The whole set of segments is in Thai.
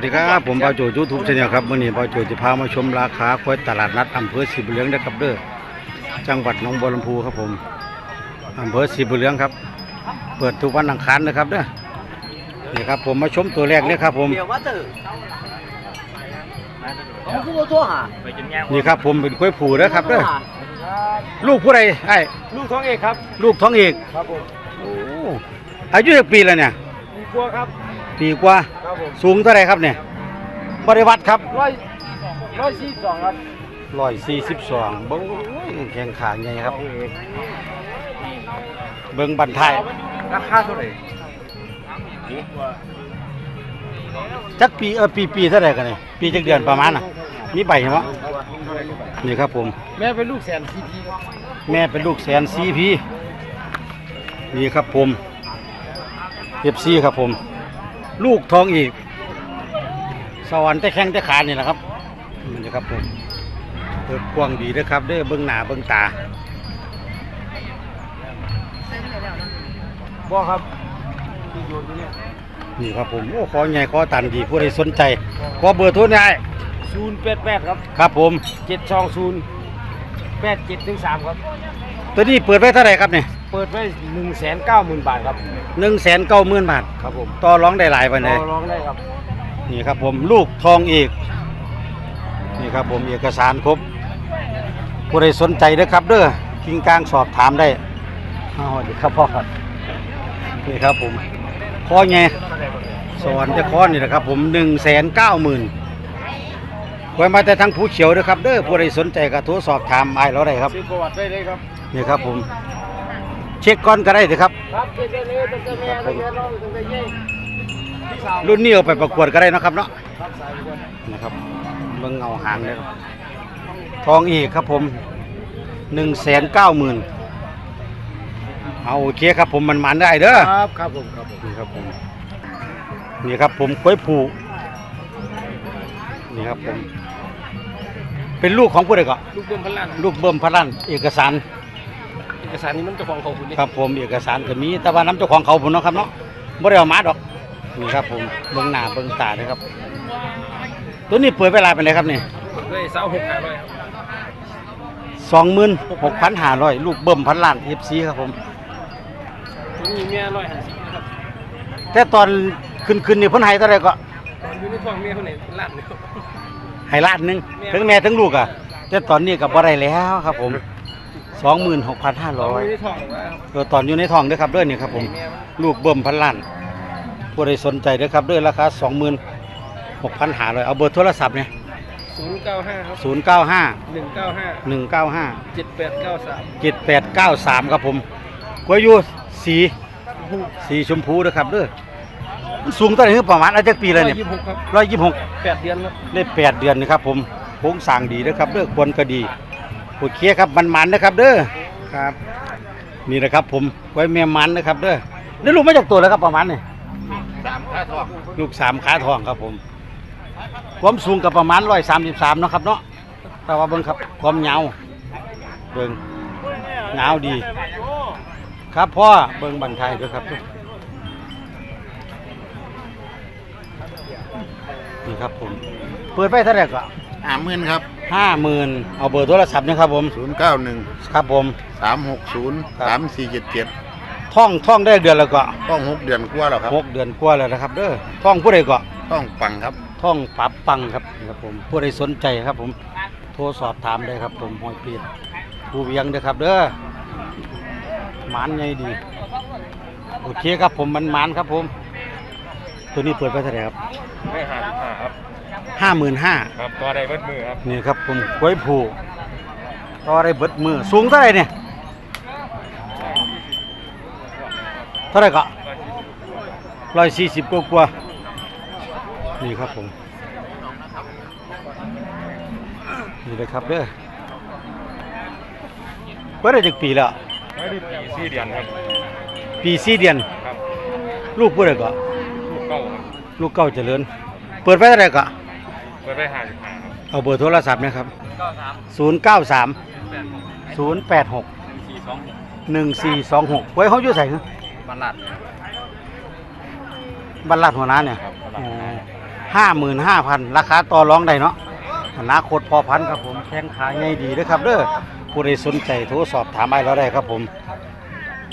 สวัสดีครับผมบาวโจยูทูบชาแนลครับวันนี้บาวโจจะพามาชมราคาควายตลาดนัดอำเภอสีบุญเรืองนะครับเด้อจังหวัดหนองบัวลำพูครับผมอำเภอสีบุญเรืองครับ เปิดทุกวันอังคารนะครับเด้อนี่ครับผมมาชมตัวแรกเลยครับผมเดี๋ยวว่าตื่นผมคือว่าตัวหานี่ครับผมเป็นกล้วยผูเด้อครับเด้อลูกผู้ใดไอ้ลูกท้องเอกครับ ลูกท้องเอกครับผมโอ้อายุกี่ปีแล้วเนี่ยมีกลัวครับ ปีกว่า ครับผมสูงเท่าไหรครับเนี่ยบริวัติครับร้อยร้อยสี่สองครับร้อยสี่สิบสองเบิ้งแข้งขาใหญ่ครับ เบิ้งบันทายราคาเท่าไหร่จักปีเออปีปีเท่าไหร่กันเนี่ยปีจักเดือนประมาณน่ะมีใบเหรอนี่ครับผม แม่เป็นลูกแสนซีพีครับแม่เป็นลูกแสนซีพีนี่ครับผมเอฟซีครับผม ลูกทองอีก สวรรค์แต่แข้งแต่ขานี่แหละครับนี่นะครับผมเปิดกว้างดีนะครับเด้อเบิ้งหน้าเบิ้งตาบ่ครับที่อยู่ที่นี่นี่ครับผมโอ้ขอใหญ่ขอตันดีผู้ใดสนใจขอเบอร์โทรหน่อยศูนย์แปดแปดครับครับผมเจ็ดสองศูนย์แปดเจ็ดถึงสามครับ ตัวนี้เปิดไว้เท่าไหร่ครับเนี่ย เปิดไว้หนึ่งแสนเก้าหมื่นบาทครับ หนึ่งแสนเก้าหมื่นบาทครับผมต่อร้องได้หลายไปเลยต่อรองได้ครับ นี่ครับผมลูกทองอีก นี่ครับผมเอกสารครบผู้ใดสนใจนะครับ เด้อกิงกลางสอบถามได้อ้าวดีครับพ่อครับนี่ครับผมข้อไงสอนจะข้อนี่นะครับ ผมหนึ่งแสนเก้าหมื่นไว้มาแต่ทางผู้เขียวนะครับ เด้อผู้ใดสนใจก็โทรสอบถามไอ้เราได้ครับซื้อประวัติได้เลยครับนี่ครับผม เช็คก้อนก็ได้สิครับ ครับเจ๊เจ๊เลยตั้งแต่แม่ตั้งแต่น้องตั้งแต่เย่พี่สาวรุ่นนี้เอาไปประกวดก็ได้เนาะครับเนาะครับสายก่อนนะครับเบิ่งเงาหางเลยครับทองอีกครับผมหนึ่งแสนเก้าหมื่นเอาโอเคครับผมมันมันได้เด้อครับครับผมครับผมนี่ครับผมนี่ครับผมกล้วยผูนี่ครับผมเป็นลูกของผู้ใดก็ลูกเบิ้มพันล้านลูกเบิ่มพระลันเอกสารเอกสารนี้มันเจะฟ้าของเขาคุณนี่ครับผมเอกสารก็มีแต่ว่าน้ำเจ้าของเขาผมเนาะครับเนาะบ่ได้เอามาดอกนี่ครับผมเบิ่งหน้าเบิ่งตาเลยครับ ตัวนี้เปิดเวลาเป็นไรครับนี่ด้วยเสาหกห้าร้อยครับสองหมื่นหกพันห้าร้อยลูกเบิ่มพันล้านเอฟซีครับผม ตัวนี้เมียร้อยห้าสิบครับแต่ตอนขึ้นขึ้นนี่เพิ่นให้เท่าไหร่ก็อยู่ในท้องเมียคนไหนล้านหนึ่งให้ล้านหนึงถึงแม่ถึงลูกอะแต่ตอนนี้ก็บ่ได้แล้วครับผม สองหมื่นหกพันห้าร้ร้ออยยในท้องว่าครับตัวตอนอยู่ในท้องเด้อครับเด้อนี่ครับผมแม่นลูกเบิ่มพันล้านผู้ใดสนใจเด้อครับเด้อราคาสองหมื่นหกพันห้าร้อยเอาเบอร์โทรศัพท์เนี่ยศูนย์เก้าห้าครับศูนย์เก้าห้าหนึ่งเก้าห้าหนึ่งเก้าห้าเจ็ดแปดเก้าสามเจ็ดแปดเก้าสามครับผมกล้วยยูสีสีชมพูนะครับเด้อมันสูงเท่าไหร่คือประมาณอาจจะปีเลยเนี่ยยี่สิบหกครับร้อยยี่สิบหกแปดเดือนครับได้แปดเดือนนะครับผมโค้งสร้างดีนะครับเด้อควรก็ดี โอเคครับมันมันๆนะครับ เด้อครับ นี่นะครับ ผมไว้แม่มันนะครับ เด้อได้ลูกมาจากตัวแล้วครับประมาณนี่สามค่าทองลูกสามขาทองครับผมความสูงกับประมาณร้อยสามสิบสามนาะครับ เนาะแต่ว่าเบิ้งครับความยาวเบิ้งยาวดี ครับพ่อเบิ้งบันไทยด้วยครับนี่ครับผม เปิดไฟเท่าไหร่ก็ห้าหมื่นครับ ห้าหมื่นเอาเบอร์โทรศัพท์นะครับผมศูนย์เก้าหนึ่งครับผม สามหกศูนย์ครับสามสี่เจ็ดเจ็ดท่องท่องได้เดือนแล้วก็ต้องหกเดือนกว่าแล้วครับหกเดือนกว่าแล้วนะครับเด้อท่องผู้ใดก็ต้องปังครับ ท่องปรับปังครับนี่ครับผมผู้ใดสนใจครับผมโทรสอบถามได้ครับ ผมหอยเปียนผู้เวียงเด้อครับ เด้อหมานใหญ่ดีโอเคครับผมมันหมานครับผม ตัวนี้เปิดไปเท่าไหร่ครับ ไม่หาสิบห้าครับ ห้าหมื่นห้าครับตัวใดเบิดมือครับนี่ครับผมกล้วยผูต่อได้เบิดมือสูงเท่าไหร่เนี่ยเท่าไหร่ก็ร้อยสี่สิบกว่าๆนี่ครับผมนี่เลยครับเด้อเปิดได้จากปีแล้วไม่ได้ปีสี่เดือนครับปีสี่เดือนครับลูกเปิดได้ก็ลูกเก้าครับลูกเก้าเจริญ เปิดไว้เท่าไหร่ก็ เปิดไปหาสิบห้าครับเอาเบอร์โทรศัพท์นะครับเก้าสามศูนย์เก้าสามแปดหกศูนย์แปดหกสี่สองหกหนึ่งสี่สองหกไว้เขาอยู่ใส่บัลลัดบรรลัดหัวหน้าเนี่ยครับบัลลัอ๋ดอห้าหมื่นห้าพันราคาต่อรองได้เนาะอนาคตพอพันธุ์ครับผมแข้งขาใหญ่ดีเด้อครับเด้อผู้ใดสนใจโทรสอบถามไปเราได้ครับผม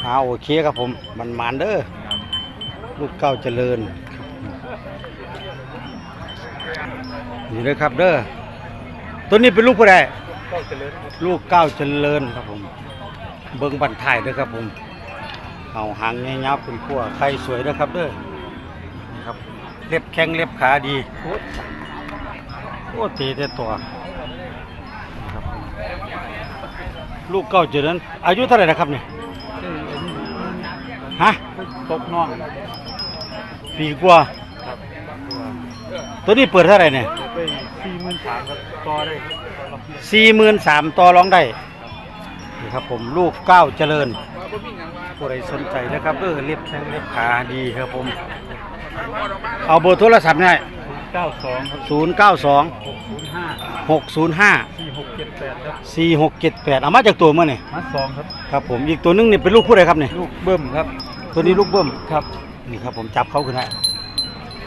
เอาโอเคครับผมมันมันๆเด้อ ลูกเก้าเจริญ นี่เลยครับเด้อตัวนี้เป็นลูกผู้ใดลูกเก้าเจริญครับผม เบิ้งบันถ่ายเด้อครับผมเอาหางเงาๆเป็นขั้วไข่สวยเด้อครับเด้อนี่ครับเล็บแข้งเล็บขาดีโอ้โอ้ตีแต่ตัวนะครับผมลูกเก้าเจริญอายุเท่าไหร่นะครับเนี่ยฮะตกน้องปีกว่าครับตัวนี้เปิดเท่าไหร่เนี่ย ไปสี่หมื่นสามครับต่อได้สี่หมื่นสามต่อรองได้นี่ครับผมลูกเก้าเจริญผู้ใดสนใจนะครับเออเล็บแข้งเล็บขาดีครับผม เอาเบอร์โทรศัพท์เนี่ยเก้าสองครับศูนย์เก้าสองหกศูนย์ห้าหกศูนย์ห้าสี่หกเจ็ดแปดครับสี่หกเจ็ดแปดเอามาจากตัวเมื่อนี่มัดสองครับครับผมอีกตัวนึงนี่เป็นลูกผู้ใดครับเนี่ยลูกเบิ้มครับ ตัวนี้ลูกเบิ้มครับนี่ครับผมจับเขาขึ้นได้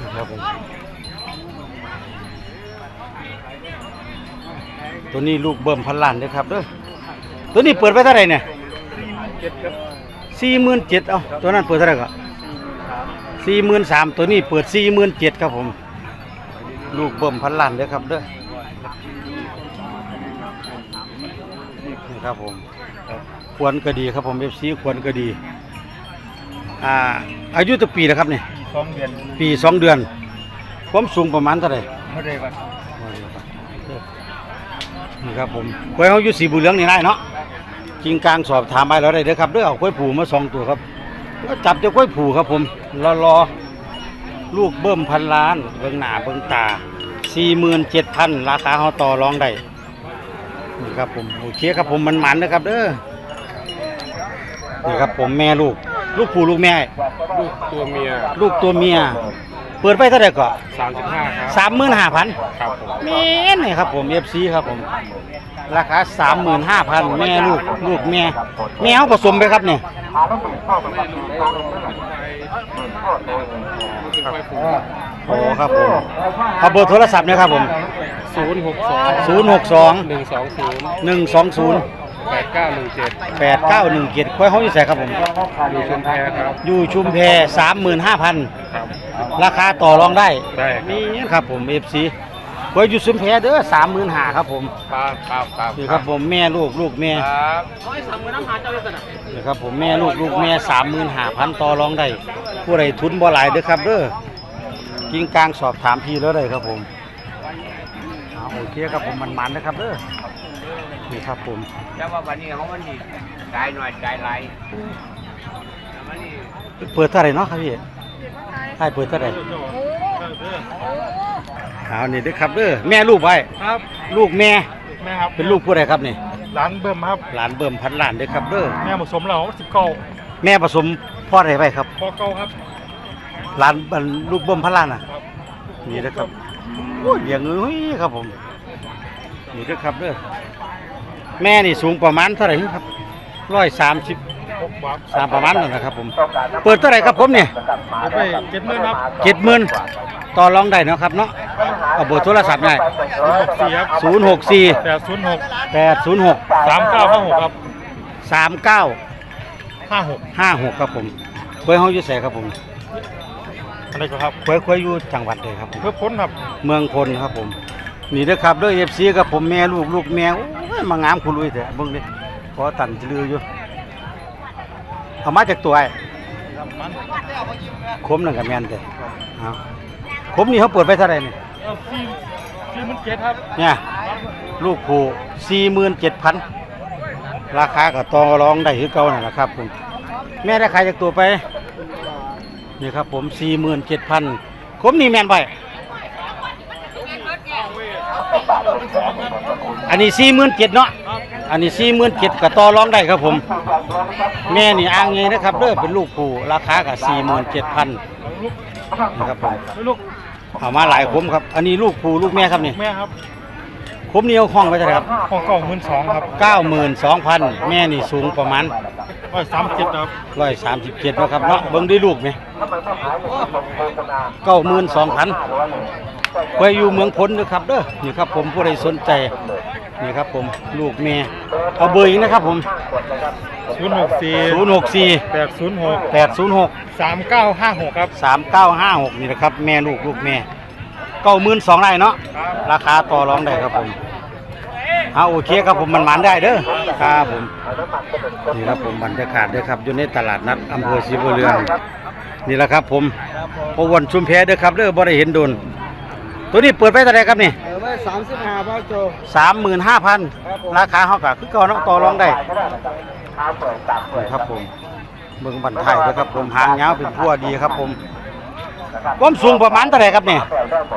นี่ครับผม ตัวนี้ลูกเบิ้มพันล้านเด้อครับเด้อตัวนี้เปิดไปเท่าไหร่เนี่ยเจ็ดครับสี่หมื่นเจ็ดเอาตัวนั้นเปิดเท่าไหร่ก็สี่หมื่นสามตัวนี้เปิดสี่หมื่นเจ็ดครับผม ลูกเบิ้มพันล้านเด้อครับเด้อนี่ครับผมควรก็ดีครับผมเอฟซีควรก็ดีอ่าอายุตัวปีนะครับเนี่ยสองเดือน ปีสองเดือน ความสูงประมาณเท่าไหร่ไม่ได้วัด นี่ครับผมกล้วยเขาอยู่สีบุญเหลืองนี่ได้เนาะกิงกลางสอบถามไปแล้วได้เด้อครับเด้อเอากล้วยผูมาสองตัวครับก็จับเจ้ากล้วยผูครับผมรอรอลูกเบิ่มพันล้านเบิ่งหน้าเบิ่งตาสี่หมื่นเจ็ดพันราคาเขาต่อรองได้นี่ครับผมโอเคครับผมมันมันๆนะครับ เด้อนี่ครับผมแม่ลูก ลูกผูลูกแม่ ลูกตัวเมีย ลูกตัวเมีย เปิดไปเท่าไหร่ก็สามสิบห้าครับสามหมื่นห้าพันครับผมแม่นี่ครับผมเอฟซีครับผม ราคาสามหมื่นห้าพันแม่ลูกลูกแม่ แม่เขาผสมไปครับเนี่ยโอ้ครับผมเอาเบอร์โทรศัพท์นะครับผมศูนย์หกสองศูนย์หกสองหนึ่งสองศูนย์หนึ่งสองศูนย์ แปดเก้าหนึ่งเจ็ดแปดเก้าหนึ่งเจ็ดควายเขาอยู่ใส่ครับผม อยู่ชุมแพครับอยู่ชุมแพสามหมื่นห้าพันครับ ราคาต่อรองได้ได้ครับ นี่ครับผมเอฟซีควายอยู่ชุมแพเด้อสามหมื่นห้าครับผมครับครับครับนี่ครับผมแม่ลูกลูกแม่ครับนี่ครับผมแม่ลูกลูกแม่สามหมื่นห้าพันต่อรองได้ผู้ใดทุนบ่หลายเด้อครับเด้อกิ้งกลางสอบถามพี่แล้วได้ครับผมเอาโอเคครับผมมันมันๆนะครับเด้อ นี่ครับผมแต่ว่าวันนี้เขามันดีใจหน่อยใจไรวันนี้เปิดเท่าไหร่เนาะครับพี่ให้เปิดเท่าไหร่เอานี่เด้อครับเด้อแม่ลูกไว้ครับ ลูกแม่แม่ครับเป็นลูกผู้ใดครับนี่ร้านเบิ่มครับหลานเบิ่มพันล้านเด้อครับเด้อแม่ผสมเราสิบเก้าแม่ผสมพ่อใดไว้ครับพอเก้าครับหลานอันลูกเบิ่มพันล้านน่ะนี่นะครับโอ้ยเลี้ยงเอ้ยครับผม นี่นะครับเด้อแม่นี่สูงประมาณเท่าไหร่ครับร้อยสามสิบหกบาทสามประมาณนั่นนะครับผม เปิดเท่าไหร่ครับผมเนี่ยเอาไปเจ็ดหมื่นครับเจ็ดหมื่นต่อรองได้เนาะครับเนาะเอาเบอร์โทรศัพท์ได้หกสี่ครับศูนย์หกสี่แปดศูนย์หกแปดศูนย์หกสามเก้าห้าหกครับสามเก้าห้าหกห้าหกครับผมควยเฮาอยู่ไสครับผมอะไรก็ครับควยควยอยู่จังหวัดเลยครับผมเพื่อพ้นครับ เมืองพลครับผม นี่นะครับเด้อเอฟซีกับผมแม่ลูกลูกแม่โอ้ยมางามคุณลุยเถอะเบิ่งดิขอตันจะลืออยู่เอามาจากตัวไอ้คมนั่นกับแมนเถอะเอาคมนี่เขาเปิดไปเท่าไหร่นี่สี่สี่หมื่นเจ็ดครับเนี่ยลูกผูสี่หมื่นเจ็ดพันราคากับต่อรองได้คือเก่านั่นแหละครับผมแม่ได้ขายจากตัวไปนี่ครับผมสี่หมื่นเจ็ดพันคมนี่แมนไป อันนี้สี่หมื่นเจ็ดเนาะอันนี้สี่หมื่นเจ็ดกับต่อรองได้ครับผม แม่นี่อ้างไงนะครับเด้อเป็นลูกปู่ราคากับสี่หมื่นเจ็ดพันนะครับผมลูกเอามาหลายคมครับ อันนี้ลูกปู่ลูกแม่ครับนี่แม่ครับคมนี่เอาห้องไว้เท่าไหร่ครับของเก่าหมื่นสองครับเก้าหมื่นสองพันแม่นี่สูงประมาณร้อยสามเจ็ดครับร้อยสามสิบเจ็ดนาะครับเนาะเบิ่งได้ลูกไหมเก้าหมื่นสองพันไว้อยู่เมืองพ้นนะครับเด้อนี่ครับผมผู้ใดสนใจ นี่ครับผมลูกแม่เอาเบอร์อีกนะครับผมศูนย์หกสี่064 แปดศูนย์หก806 สามเก้าห้าหกครับ 3956 นี่นะครับแม่ลูกลูกแม่เก้าหมื่นสองได้เนาะราคาต่อรองได้ครับผมเอาโอเคครับผมมันหมันได้เด้อครับผมนี่ครับผมบรรยากาศเด้อครับอยู่ในตลาดนัดอำเภอศรีบุญเรืองนี่แหละครับผมพอวันชุมแพเด้อครับเด้อบ่ได้เห็นโดนตัวนี้เปิดไปเท่าไหร่ครับนี่เออไว้ สามสิบห้าบาทโจสามหมื่นห้าพันราคาเฮาก็คือเก่าเนาะต่อรองได้นี่ครับผมเมืองบันไทยนะครับผมหางยาวเป็นพัวดีครับผมความสูงประมาณเท่าไหร่ครับเนี่ย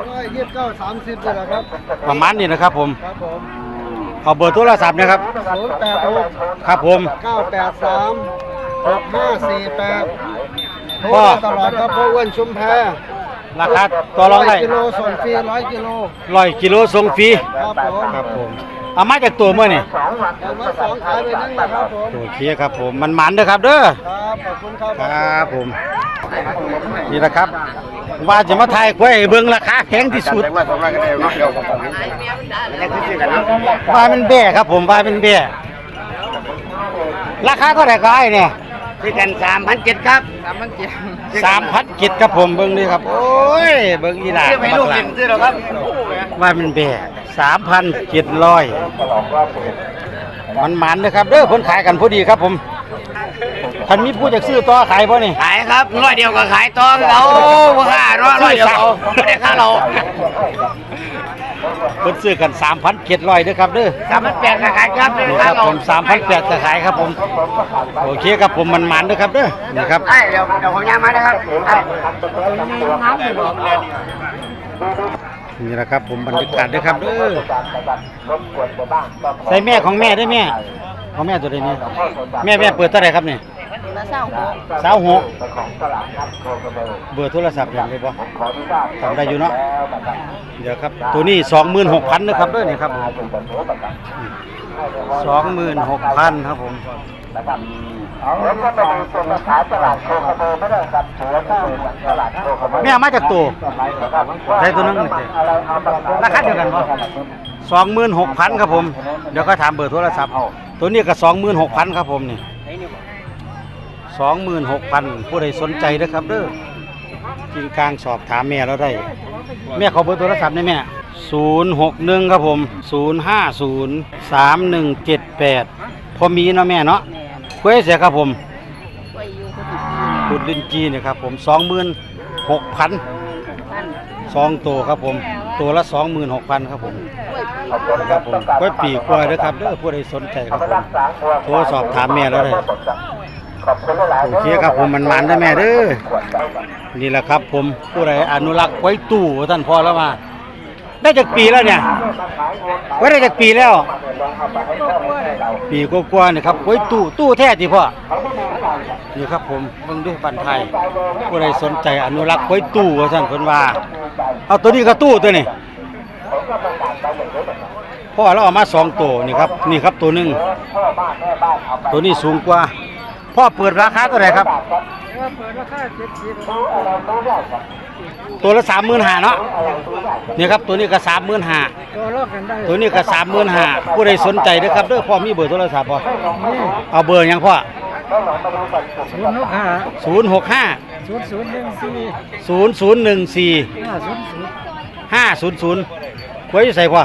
ร้อยยี่สิบเก้าสามสิบนี่แหละครับ ประมาณนี้นะครับผมครับผมเอาเบอร์โทรศัพท์นะครับศูนย์แปดหกครับผมเก้าแปดสามหกห้าสี่แปดโทรพ่อได้ตลอดครับเพราะอ้วนชุมแพ ราคาต่อรองได้ยกิโลส่งฟรีร้อยกิโลร้อยกิโลส่งฟรีครับผมครับผมเอามาจากตัวเมื่อนี่เอามาสองขายไปนั่นแหละครับผมโอเคครับผมมันหมันเด้อครับเด้อครับขอบคุณครับครับผมนี่แหละครับ ว่าจะมาถ่ายควายให้เบิ่งราคาแพงที่สุดว่าสองร้อยก็ได้เนาะเดียวกันว่ามันแบ่ครับผมว่ามันแบ่ราคาเท่าไหร่ก็ไอ้เนี่ย คือกันสามพันเจ็ดครับสามพันกิครับผมเบิ่งนี่ครับ โอ้ย เบิ่งอีหลาซื้อไปลูกหนึ่งซื้อแล้วครับว่ามันแบ่สามพันเจ็ดร้อยมันหมันนะครับเด้อเพิ่นขายกันพอดีครับผมคันมีผู้จะซื้อต่อขายบ่นี่ขายครับร้อยเดียวก็ขายต่อเขาค่าร้อยร้อยเดียวเขาไม่ได้ค่าเรา เพิ่นซื้อกัน3,700เด้อครับเด้อสามพันแปดก็ขายครับไม่ได้นี่ค่าครับเราผม3,800จะขายครับผม โอเคครับผมมันหมันเด้อครับเด้อนี่ครับไอ้เดี๋ยวเดี๋ยวผมย่างมานะครับไอ้นี่แหละครับผมบรรยากาศเด้อครับเด้อใส่แม่ของแม่ได้แม่ ของแม่ตัวใดเนี่ยแม่แม่เปิดเท่าไหร่ครับเนี่ย สาวหกเบอร์โทรศัพท์อย่างไรบ่จำได้อยู่เนาะเดี๋ยวครับ ตัวนี้สองหมื่นหกพันนะครับเด้อนี่ครับสองหมื่นหกพันครับผมแม่เอามาจากตัวได้ตัวนึงนี่สิราคาเดียวกันปะสองหมื่นหกพันครับผม เดี๋ยวก็ถามเบอร์โทรศัพท์ ตัวนี้ก็สองหมื่นหกพันครับผมนี่ สองหมื่นหกพันผู้ใดสนใจนะครับเด้อกินกลางสอบถามแม่เราได้ แม่ขอเบอร์โทรศัพท์ได้แม่ศูนย์หกหนึ่งครับผมศูนย์ห้าศูนย์สามหนึ่งเจ็ดแปดพอมีเนาะแม่เนาะคุยเสียครับผมขุดลินจีเนี่ยครับผมสองหมื่นหกพันสองตัวครับผม ตัวละสองหมื่นหกพันครับผมครับผมก้อยปีกกล้วยด้วยครับเด้อผู้ใดสนใจครับผมโทรสอบถามแม่แล้วเลย โอเคครับผมมันมันได้อแม่เด้อนี่แหละครับ ผมผู้ใดอนุรักษ์ไว้ตู้ว่าท่านพอแล้วมาได้จากปีแล้วเนี่ยไว้ได้จากปีแล้ว ปีกว่าๆเนี่ยครับไว้ตู้ตู้แท้ที่พ่อนี่ครับผมเบิ่งด้วยบันไทย ผู้ใดสนใจอนุรักษ์ไว้ตู้ว่าท่านเพิ่นว่า เอาตัวนี้ก็ตู้ตัวนี้พ่อเราเอามาสองตัวนี่ครับนี่ครับตัวหนึ่งตัวนี้สูงกว่า พ่อเปิดราคาเท่าไหร่ครับ เปิดราคาเจ็ดสิบตัวละสามหมื่นห้าเนาะนี่ครับตัวนี้ก็สามหมื่นห้าตัวลอกกันได้ตัวนี้ก็สามหมื่นห้าผู้ใดสนใจเด้อครับเด้อพ่อมีเบอร์โทรศัพท์บ่เอาเบอร์หยังพ่อศูนย์หกห้าศูนย์หกห้าศูนย์ศูนย์หนึ่งสี่ศูนย์ศูนย์หนึ่งสี่ห้าศูนย์ศูนย์ห้าศูนย์ศูนย์ไว้อยู่ใส่พ่อ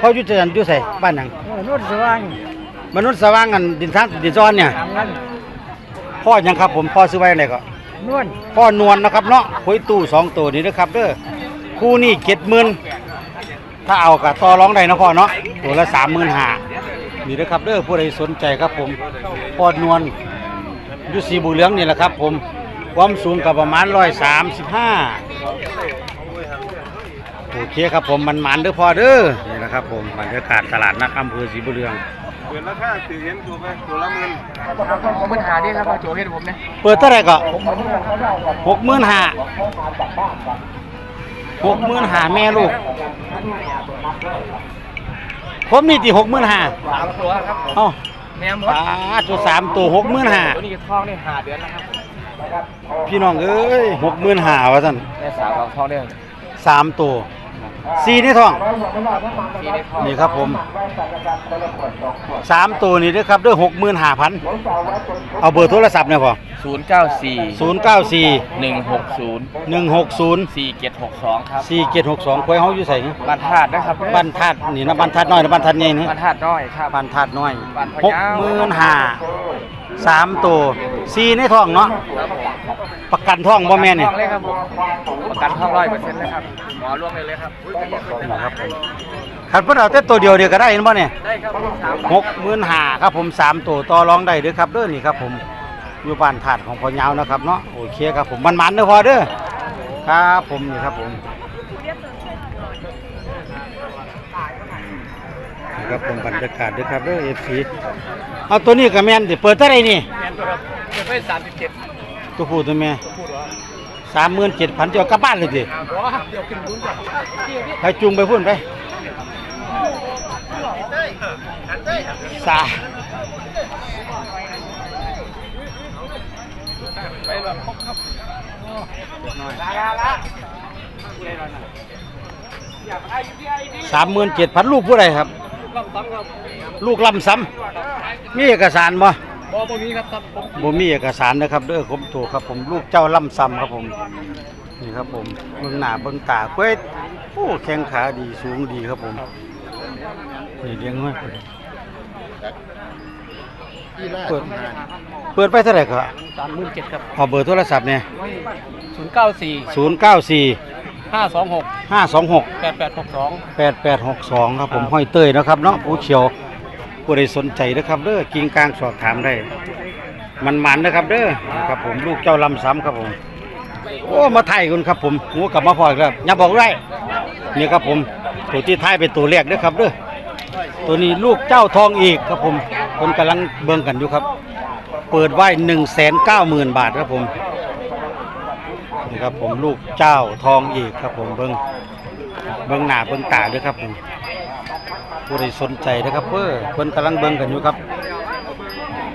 พ่ออยู่จันอยู่ใส่บ้านหยังเออนุ่นสว่าง มนุษย์สว่างกันดินทางดินซ้อนเนี่ยทำงั้นพ่อหยังครับผมพ่อซื้อไว้ไหนก็ นวลพ่อนวลนะครับเนาะคุยตู้สองตัวนี้นะครับเด้อคู่นี่เจ็ดหมื่นถ้าเอากับต่อร้องได้นะพ่อเนาะตัวละสามหมื่นห้านี่นะครับเด้อผู้ใดสนใจครับผมพ่อนวลอยู่สีบุเหลืองนี่แหละครับ ผมความสูงกับประมาณร้อยสามสิบห้าโอเคครับผมมันมันๆเด้อพ่อเด้อนี่แหละครับผมบรรยากาศตลาดนัดอำเภอศรีบุญเรืองเปิดราคาถือเห็นตัวไปตัวละหมื่นผมปัญหาดีครับเอาโจให้ผมเนี่ยเปิดเท่าไหร่ก็หกหมื่นห้าหกหมื่นห้าแม่ลูกผมนี่ตีหกหมื่นห้าสามตัวครับเอ้าแม่มดปลาตัวสามตัวหกหมื่นห้าตัวนี้ทองได้หาเดือนแล้วครับพี่น้องเอ้ยหกหมื่นห้าวะท่านแม่สาวของทองได้สามตัว สี่ในท้องที่ได้พ่อนี่ครับผม สามตัวนี่เด้อครับด้วยหกหมื่นห้าพันเอาเบอร์โทรศัพท์เนี่ยพอศูนย์เก้าสี่ศูนย์เก้าสี่หนึ่งหกศูนย์หนึ่งหกศูนย์สี่เจ็ดหกสองครับสี่เจ็ดหกสองควยเฮาอยู่ใส่บ้านธาตุนะครับบ้านธาตุนี่นะบ้านธาตุน้อยนะบ้านธาตุใหญ่นะบ้านธาตุน้อยครับบ้านธาตุน้อยบ้านพะหกเยาหมื่นห้าสามตัวสี่ในท้องเนาะครับผม ประกันท้องบ่แม่นนี่ท่องเลยครับผมประกันท่องร้อยเปอร์เซ็นต์เลยครับหมอร่วมเลยเลยครับนะครับผมขันเพิ่นเอาแต่ตัวเดียวเดียวก็ได้เห็นบ่เนี่ยได้ครับผมสามหกหมื่นห้าครับผมสามตัวต่อรองได้เด้อครับเด้อนี่ครับผมอยู่บ้านถาดของพ่อยาวนะครับเนาะโอเคครับผมมันๆเด้อพอเด้อครับผมนี่ครับผมนี่ครับผมบรรยากาศเด้อครับเด้อ FC เอาตัวนี้ก็แม่นสิเปิดเท่าไหร่นี่แมนตัวครับเก็บไว้สามสิบเจ็ด ตัวผู้ตัวแม่สามหมื่นเจ็ดพันเดียวกลับบ้านเลยสิไปจุงไปพุ่นไปสาไปแบบครบครับสามหมื่นเจ็ดพันลูกผู้ใดครับลำซ้ำครับลูกลำซ้ำมีเอกสารบ่ บอตรงนี้ครับครับผมบ่มีเอกสารนะครับเด้อผมถูกครับผมลูกเจ้าลำซ้ำครับผมนี่ครับผมเบิ่งหน้าเบิ่งตาเว้ยโอ้แข้งขาดีสูงดีครับผมนี่เลี้ยงไว้เปิดเปิดไปเท่าไหร่ครับสามหมื่นเจ็ดครับขอเบอร์โทรศัพท์เนี่ยศูนย์เก้าสี่ศูนย์เก้าสี่ห้าสองหกห้าสองหกแปดแปดหกสองแปดแปดหกสองครับผมห้อยเต้ยนะครับเนาะผู้เขียว ผู้ใดสนใจนะครับเด้อกิ่งกลางสอบถามได้ มันมันนะครับเด้อครับผมลูกเจ้าลำซ้ำครับผม โอ้มาไทยคุณครับผมหัวกลับมาพออีกแล้วอย่าบอกได้นี่ครับผมตัวที่ไทยเป็นตัวแรกเด้อครับเด้อตัวนี้ลูกเจ้าทองอีกครับผมคนกำลังเบิ่งกันอยู่ครับ เปิดไว้หนึ่งแสนเก้าหมื่นบาทครับผมนี่ครับผมลูกเจ้าทองอีกครับผมเบิ่งเบิ่งหน้าเบิ่งตาด้วยครับผม ผู้ใดสนใจนะครับเพื่อเพิ่นกำลังเบิ่งกันอยู่ครับ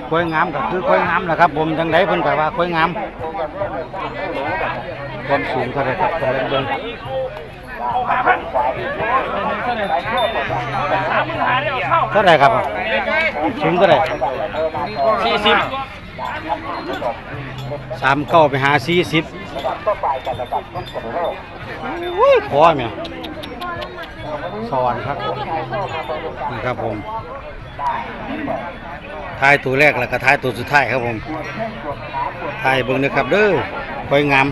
กล้วยงามก็คือกล้วยงามนะครับ ผมจังไดเพิ่นก็ว่ากล้วยงามความสูงเท่าไรครับกำลังเบิ่งเท่าไรครับสูงเท่าไรสี่สิบสามเก้าไปหาสี่สิบโอ้ยพอไหม สอนครับนี่ครับผมท้ายตัวแรกแล้วก็ท้ายตัวสุดท้ายครับผมท้ายเบิ่งนะครับเด้อค่อยงาม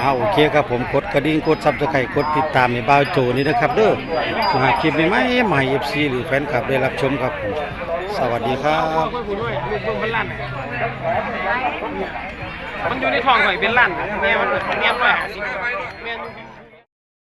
เอาโอเคครับผมกดกระดิ่งกดซับสไครต์กดติดตามในบ้าวโจนี่นะครับเด้อสหาคลิปใหม่ๆใหม่เอฟซีหรือแฟนคลับได้รับชมครับผมสวัสดีครับมันอยู่ในท้องข่อยเป็นล้านแม่มันแม่มันร้อยห้าสิบแม่